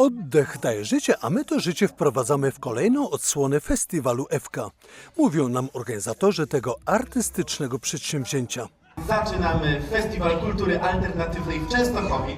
Oddech daje życie, a my to życie wprowadzamy w kolejną odsłonę festiwalu FK. Mówią nam organizatorzy tego artystycznego przedsięwzięcia. Zaczynamy Festiwal Kultury Alternatywnej w Częstochowie.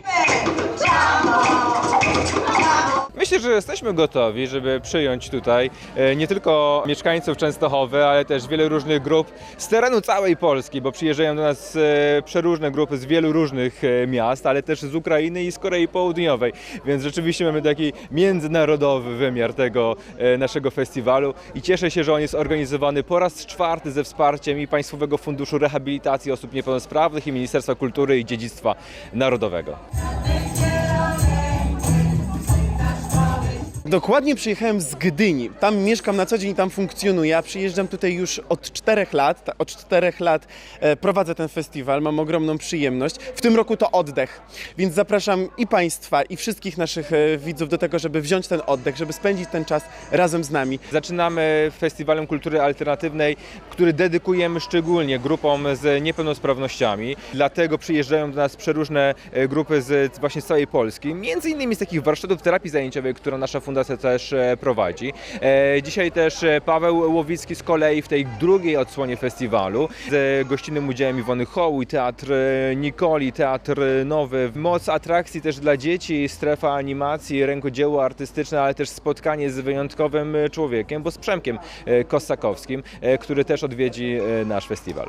Myślę, że jesteśmy gotowi, żeby przyjąć tutaj e, nie tylko mieszkańców Częstochowy, ale też wiele różnych grup z terenu całej Polski, bo przyjeżdżają do nas e, przeróżne grupy z wielu różnych e, miast, ale też z Ukrainy i z Korei Południowej, więc rzeczywiście mamy taki międzynarodowy wymiar tego naszego festiwalu i cieszę się, że on jest organizowany po raz czwarty ze wsparciem i Państwowego Funduszu Rehabilitacji Osób Niepełnosprawnych i Ministerstwa Kultury i Dziedzictwa Narodowego. Dokładnie przyjechałem z Gdyni. Tam mieszkam na co dzień, tam funkcjonuję. Przyjeżdżam tutaj już od czterech lat. Od czterech lat e, prowadzę ten festiwal, mam ogromną przyjemność. W tym roku to oddech, więc zapraszam i Państwa, i wszystkich naszych e, widzów do tego, żeby wziąć ten oddech, żeby spędzić ten czas razem z nami. Zaczynamy Festiwalem Kultury Alternatywnej, który dedykujemy szczególnie grupom z niepełnosprawnościami. Dlatego przyjeżdżają do nas przeróżne e, grupy z właśnie całej Polski. Między innymi z takich warsztatów terapii zajęciowej, którą nasza fundacja też e, prowadzi. E, Dzisiaj też e, Paweł Łowicki z kolei w tej drugiej odsłonie festiwalu z gościnnym udziałem Iwony Hołuj, Teatr Nikoli, Teatr Nowy. Moc atrakcji też dla dzieci, strefa animacji, rękodzieło artystyczne, ale też spotkanie z wyjątkowym człowiekiem, bo z Przemkiem Kossakowskim, e, który też odwiedzi nasz festiwal.